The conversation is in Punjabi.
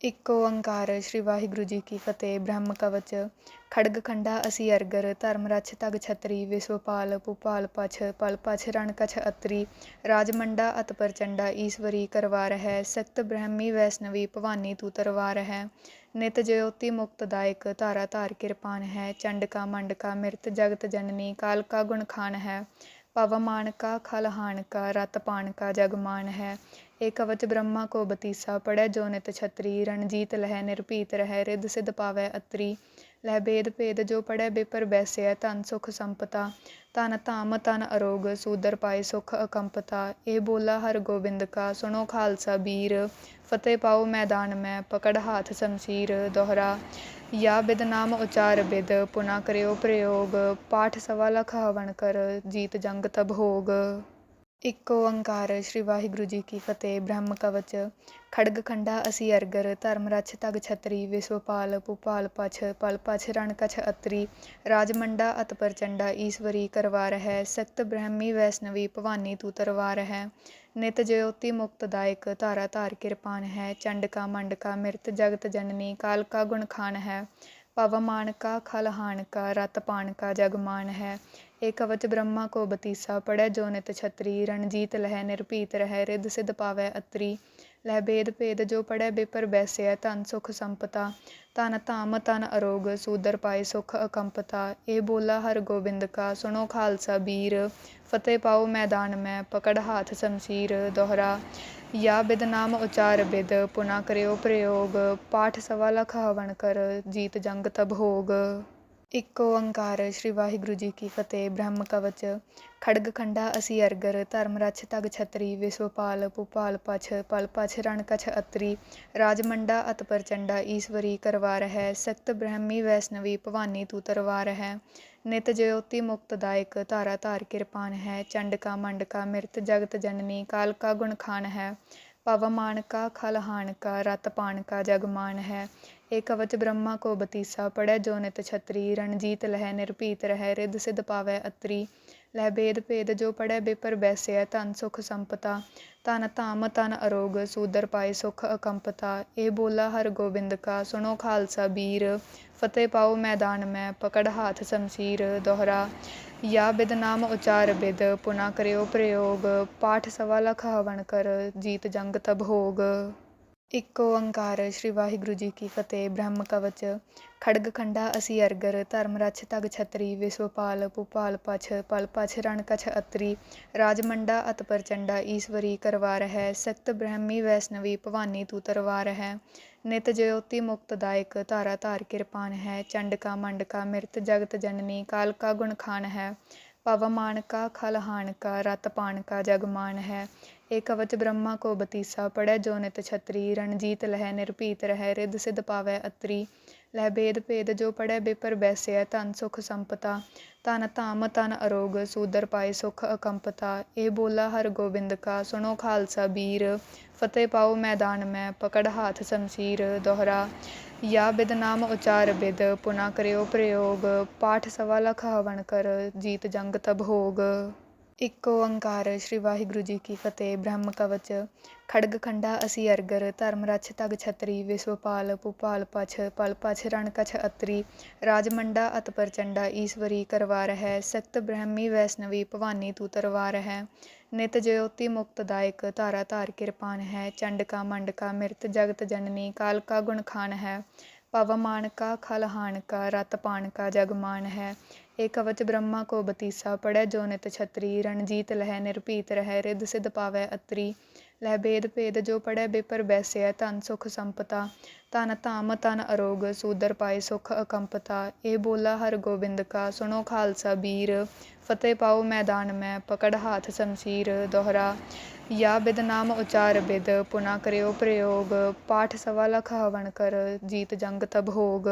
ਇਕ ਓੰਕਾਰ ਸ੍ਰੀ ਵਾਹਿਗੁਰੂ ਜੀ ਕੀ ਫਤਿਹ, ਬ੍ਰਹਮ ਕਵਚ, ਖੜਗ ਖੰਡਾ ਅਸੀਂ ਅਰਗਰ, ਧਰਮ ਰਛ ਤਗ ਛਤਰੀ ਵਿਸ਼ਵਪਾਲ ਭੂਪਾਲ ਪਛ, ਪਲ ਪਛ ਰਣ ਕਛ ਅਤਰੀ ਰਾਜਮੰਡਾ ਅਤ ਪ੍ਰਚੰਡਾ ਈਸ਼ਵਰੀ ਕਰਵਾਰ ਹੈ ਸਖਤ ਬ੍ਰਹਮੀ ਵੈਸ਼ਨਵੀ ਭਵਾਨੀ ਤੂ ਤਰਵਾਰ ਹੈ ਨਿਤ ਜਯੋਤੀ ਮੁਕਤਦਾਇਕ ਧਾਰਾ ਧਾਰ ਕਿਰਪਾਨ ਹੈ ਚੰਡਕਾ ਮੰਡਕਾ ਮਿਰਤ ਜਗਤ ਜਨਨੀ ਕਾਲਕਾ ਗੁਣ ਖਾਨ ਹੈ ਪਵਮਾਨ ਕਾ ਖਲਹਾਨ ਕਾ, ਰਤ ਪਾਨ ਕਾ ਜਗਮਾਨ ਹੈ ਏ ਕਵਚ ਬ੍ਰਹਮਾ ਕੋ ਬਤੀਸਾ ਪੜ੍ਹੈ, ਜੋ ਨਿਤ ਛਤਰੀ, ਰਣਜੀਤ ਲਹੈ ਨਿਰਭੀਤ ਰਹੈ, ਰਿਧ ਸਿਧ ਪਾਵੈ ਅਤਰੀ। ਲੈ ਬੇਦ ਭੇਦ ਜੋ ਪੜ੍ਹੈ, ਬੇਪਰ ਬੈਸਿਆ ਧਨ ਸੁਖ ਸੰਪਤਾ। ਧਨ ਧਾਮ, ਧਨ ਅਰੋਗ, ਸੂਦਰ ਪਾਏ ਸੁਖ ਅਕੰਪਤਾ। ਏ ਬੋਲਾ ਹਰ ਗੋਬਿੰਦ ਕਾ, ਸੁਣੋ ਖਾਲਸਾ ਬੀਰ। ਫਤਿਹ ਪਾਓ ਮੈਦਾਨ ਮੈਂ, ਪਕੜ ਹਾਥ ਸ਼ਮਸ਼ੀਰ, ਦੋਹਰਾ। ਯਾ ਬਿਦ ਨਾਮ ਉਚਾਰ ਬਿਦ, ਪੁਨਾ ਕਰਿਓ ਪ੍ਰਯੋਗ। ਪਾਠ ਸਵਾ ਲਖ ਹਵਨ ਕਰ, ਜੀਤ ਜੰਗ ਤਬ ਹੋਗ। ਇਕ ਓੰਕਾਰ ਸ੍ਰੀ ਵਾਹਿਗੁਰੂ ਜੀ ਕੀ ਫਤਿਹ। ਬ੍ਰਹਮ ਕਵਚ, ਖੜਗ ਖੰਡਾ, ਅਸੀਂ ਅਰਗਰ, ਧਰਮ ਰਛ, ਤਗ ਛਤਰੀ, ਵਿਸ਼ਵਪਾਲ, ਭੂਪਾਲ ਪਛ, ਪਲ ਪਛ, ਰਣ ਕਛ ਅਤਰੀ, ਰਾਜਮੰਡਾ, ਅਤ ਪ੍ਰਚੰਡਾ, ਈਸ਼ਵਰੀ, ਕਰਵਾਰ ਹੈ, ਸਖਤ ਬ੍ਰਹਮੀ, ਵੈਸ਼ਨਵੀ, ਭਵਾਨੀ, ਤੂ ਤਰਵਾਰ ਹੈ। ਨਿਤ ਜਯੋਤੀ ਮੁਕਤਦਾਇਕ ਧਾਰਾ ਧਾਰ, ਕਿਰਪਾਨ ਹੈ, ਚੰਡਕਾ, ਮੰਡਕਾ, ਮਿਰਤ, ਜਗਤ ਜਨਨੀ, ਕਾਲਕਾ, ਗੁਣ ਖਾਨ ਹੈ। ਪਵਮਾਨ ਕਾ ਖਲਹਾਨ ਕਾ ਰਤ ਪਾਨ ਕਾ ਜਗਮਾਨ ਹੈ। ਏ ਕਵਚ ਬ੍ਰਹਮਾ ਕੋ ਬਤੀਸਾ ਪੜੈ ਜੋ ਨਿਤ ਛਤਰੀ, ਰਣਜੀਤ ਲਹਿ ਨਿਰਭੀਤ ਰਹੈ ਰਿਦ ਸਿਧ ਪਾਵੈ ਅਤਰੀ। ਲਹਿ ਬੇਦ ਭੇਦ ਜੋ ਪੜੈ ਬੇਪਰ ਬੈਸਿਆ ਧਨ ਸੁਖ ਸੰਪਤਾ। ਧਨ ਧਾਮ, ਧਨ ਅਰੋਗ, ਸੂਦਰ ਪਾਏ ਸੁਖ ਅਕੰਪਤਾ। ਏ ਬੋਲਾ ਹਰ ਗੋਬਿੰਦ ਕਾ, ਸੁਣੋ ਖਾਲਸਾ ਬੀਰ। ਫਤਿਹ ਪਾਓ ਮੈਦਾਨ ਮੈਂ, ਪਕੜ ਹਾਥ ਸ਼ਮਸ਼ੀਰ, ਦੋਹਰਾ। ਯਾ ਬਿਦ ਨਾਮ ਉਚਾਰ ਬਿਦ, ਪੁਨਾ ਕਰਿਓ ਪ੍ਰਯੋਗ। ਪਾਠ ਸਵਾ ਲਖ ਹਵਨ ਕਰ, ਜੀਤ ਜੰਗ ਤਬ ਹੋਗ। ਇਕ ਓੰਕਾਰ ਸ੍ਰੀ ਵਾਹਿਗੁਰੂ ਜੀ ਕੀ ਫਤਿਹ, ਬ੍ਰਹਮ ਕਵਚ, ਖੜਗ ਖੰਡਾ ਅਸੀਂ ਅਰਗਰ, ਧਰਮ ਰਛ ਤਗ ਛਤਰੀ ਵਿਸ਼ਵਪਾਲ ਭੂਪਾਲ ਪਛ, ਪਲ ਪਛ ਰਣ ਕਛ ਅਤਰੀ ਰਾਜਮੰਡਾ ਅਤ ਪ੍ਰਚੰਡਾ ਈਸ਼ਵਰੀ ਕਰਵਾਰ ਹੈ ਸਖਤ ਬ੍ਰਹਮੀ ਵੈਸ਼ਨਵੀ ਭਵਾਨੀ ਤੂ ਤਰਵਾਰ ਹੈ ਨਿਤ ਜਯੋਤੀ ਮੁਕਤਦਾਇਕ ਧਾਰਾ ਧਾਰ ਕਿਰਪਾਨ ਹੈ, ਚੰਡਕਾ ਮੰਡਕਾ ਮਿਰਤ ਜਗਤ ਜਨਨੀ, ਕਾਲਕਾ ਗੁਣ ਖਾਨ ਹੈ ਪਵਮਾਨ ਕਾ ਖਲਹਾਨ ਰਤ ਪਾਨ ਜਗਮਾਨ ਹੈ। ਏ ਕਵਚ ਬ੍ਰਹਮਾ ਕੋ ਬਤੀਸਾ ਪੜੈ ਜੋ ਨਿਤ ਛਤਰੀ, ਰਣਜੀਤ ਲਹੈ, ਨਿਰਭੀਤ ਰਹੈ, ਰਿਧ ਸਿਧ ਪਾਵੈ ਅਤਰੀ। ਲੈ ਬੇਦ ਭੇਦ ਜੋ ਪੜ੍ਹੈ ਬੇਪਰ ਬੈਸਿਆ ਧਨ ਸੁਖ ਸੰਪਤਾ, ਧਨ ਧਾਮ ਧਨ ਅਰੋਗ, ਸੂਦਰ ਪਾਏ ਸੁਖ ਅਕੰਪਤਾ। ਇਹ ਬੋਲਾ ਹਰ ਗੋਬਿੰਦ ਕਾ, ਸੁਣੋ ਖਾਲਸਾ ਬੀਰ, ਫਤਿਹ ਪਾਓ ਮੈਦਾਨ ਮੈਂ, ਪਕੜ ਹਾਥ ਸ਼ਮਸ਼ੀਰ ਦੋਹਰਾ। ਯਾ ਬਿਦ ਨਾਮ ਉਚਾਰ ਬਿਦ, ਪੁਨਾ ਕਰਿਓ ਪ੍ਰਯੋਗ, ਪਾਠ ਸਵਾ ਲਖ ਹਵਨ ਕਰ, ਜੀਤ ਜੰਗ ਤਬ ਹੋਗ। ਇਕ ਓੰਕਾਰ ਸ੍ਰੀ ਵਾਹਿਗੁਰੂ ਜੀ ਕੀ ਫਤਿਹ। ਬ੍ਰਹਮ ਕਵਚ, ਖੜਗ ਖੰਡਾ ਅਸੀਂ ਅਰਗਰ, ਧਰਮ ਰਛ ਤਗ ਛਤਰੀ ਵਿਸ਼ਵਪਾਲ ਭੂਪਾਲ ਪਛ, ਪਲ ਪਛ ਰਣ ਕਛ ਅਤਰੀ ਰਾਜਮੰਡਾ ਅਤ ਪ੍ਰਚੰਡਾ ਈਸ਼ਵਰੀ ਕਰਵਾਰ ਹੈ ਸਖਤ ਬ੍ਰਹਮੀ ਵੈਸ਼ਨਵੀ ਭਵਾਨੀ ਤੂ ਤਰਵਾਰ ਹੈ ਨਿਤ ਜਯੋਤੀ ਮੁਕਤਦਾਇਕ ਧਾਰਾ ਧਾਰ ਕਿਰਪਾਨ ਹੈ ਚੰਡਕਾ ਮੰਡਕਾ ਮਿਰਤ ਜਗਤ ਜਨਨੀ ਕਾਲਕਾ ਗੁਣ ਖਾਨ ਹੈ ਪਵਮਾਨ ਕਾ ਖਲਹਾਨ ਕਾ, ਰਤ ਪਾਨ ਕਾ ਜਗਮਾਨ ਹੈ। ਏ ਕਵਚ ਬ੍ਰਹਮਾ ਕੋ ਬਤੀਸਾ ਪੜ੍ਹੈ, ਜੋ ਨਿਤ ਛਤਰੀ, ਰਣਜੀਤ ਲਹੈ ਨਿਰਭੀਤ ਰਹੈ, ਰਿਧ ਸਿਧ ਪਾਵੈ ਅਤਰੀ। ਲਹਿ ਬੇਦ ਭੇਦ ਜੋ ਪੜ੍ਹੈ, ਬੇਪਰ ਬੈਸਿਆ ਧਨ ਸੁਖ ਸੰਪਤਾ। ਧਨ ਧਾਮ, ਧਨ ਅਰੋਗ, ਸੂਦਰ ਪਾਏ ਸੁਖ ਅਕੰਪਤਾ। ਏ ਬੋਲਾ ਹਰ ਗੋਬਿੰਦ ਕਾ, ਸੁਣੋ ਖਾਲਸਾ ਬੀਰ। ਫਤਿਹ ਪਾਓ ਮੈਦਾਨ ਮੈਂ, ਪਕੜ ਹਾਥ ਸ਼ਮਸ਼ੀਰ, ਦੋਹਰਾ। ਯਾ ਬਿਦ ਨਾਮ ਉਚਾਰ ਬਿਦ, ਪੁਨਾ ਕਰਿਓ ਪ੍ਰਯੋਗ। ਪਾਠ ਸਵਾ ਲਖ ਹਵਨ ਕਰ, ਜੀਤ ਜੰਗ ਤਬ ਹੋਗ। ਇਕ ਓੰਕਾਰ ਸ੍ਰੀ ਵਾਹਿਗੁਰੂ ਜੀ ਕੀ ਫਤਿਹ, ਬ੍ਰਹਮ ਕਵਚ, ਖੜਗ ਖੰਡਾ ਅਸੀਂ ਅਰਗਰ, ਧਰਮ ਰਛ ਤਗ ਛਤਰੀ ਵਿਸ਼ਵਪਾਲ ਭੂਪਾਲ ਪਛ, ਪਲ ਪਛ ਰਣ ਕਛ ਅਤਰੀ ਰਾਜਮੰਡਾ ਅਤ ਪ੍ਰਚੰਡਾ, ਈਸ਼ਵਰੀ ਕਰਵਾਰ ਹੈ, ਸਖਤ ਬ੍ਰਹਮੀ ਵੈਸ਼ਨਵੀ ਭਵਾਨੀ ਤੂ ਤਰਵਾਰ ਹੈ, ਨਿਤ ਜਯੋਤੀ ਮੁਕਤਦਾਇਕ ਧਾਰਾ ਧਾਰ ਕਿਰਪਾਨ ਹੈ ਚੰਡਕਾ ਮੰਡਕਾ ਮਿਰਤ ਜਗਤ ਜਨਨੀ ਕਾਲਕਾ ਗੁਣ ਖਾਨ ਹੈ ਪਵਮਾਨ ਕਾ ਖਲਹਾਨ ਕਾ, ਰਤ ਪਾਨ ਕਾ ਜਗਮਾਨ ਹੈ ਏ ਕਵਚ ਬ੍ਰਹਮਾ ਕੋ ਬਤੀਸਾ ਪੜ੍ਹੈ, ਜੋ ਨਿਤ ਛਤਰੀ, ਰਣਜੀਤ ਲਹਿ, ਨਿਰਭੀਤ ਰਹੈ, ਰਿਧ ਸਿਧ ਪਾਵੈ ਅਤਰੀ। ਲਹਿ ਬੇਦ ਭੇਦ ਜੋ ਪੜ੍ਹੈ, ਬੇਪਰ ਬੈਸਿਆ ਧਨ ਸੁਖ ਸੰਪਤਾ। ਤਨ ਧਾਮ ਤਨ ਅਰੋਗ, ਸੂਦਰ ਪਾਏ ਸੁਖ ਅਕੰਪਤਾ। ਏ ਬੋਲਾ ਹਰ ਗੋਬਿੰਦ ਕਾ, ਸੁਣੋ ਖਾਲਸਾ ਬੀਰ। ਫਤਿਹ ਪਾਓ ਮੈਦਾਨ ਮੈਂ, ਪਕੜ ਹਾਥ ਸ਼ਮਸ਼ੀਰ, ਦੋਹਰਾ। ਯਾ ਬਿਦ ਨਾਮ ਉਚਾਰ ਬਿਦ, ਪੁਨਾ ਕਰਿਓ ਪ੍ਰਯੋਗ। ਪਾਠ ਸਵਾ ਲਖ ਹਵਨ ਕਰ, ਜੀਤ ਜੰਗ ਤਬ ਹੋਗ।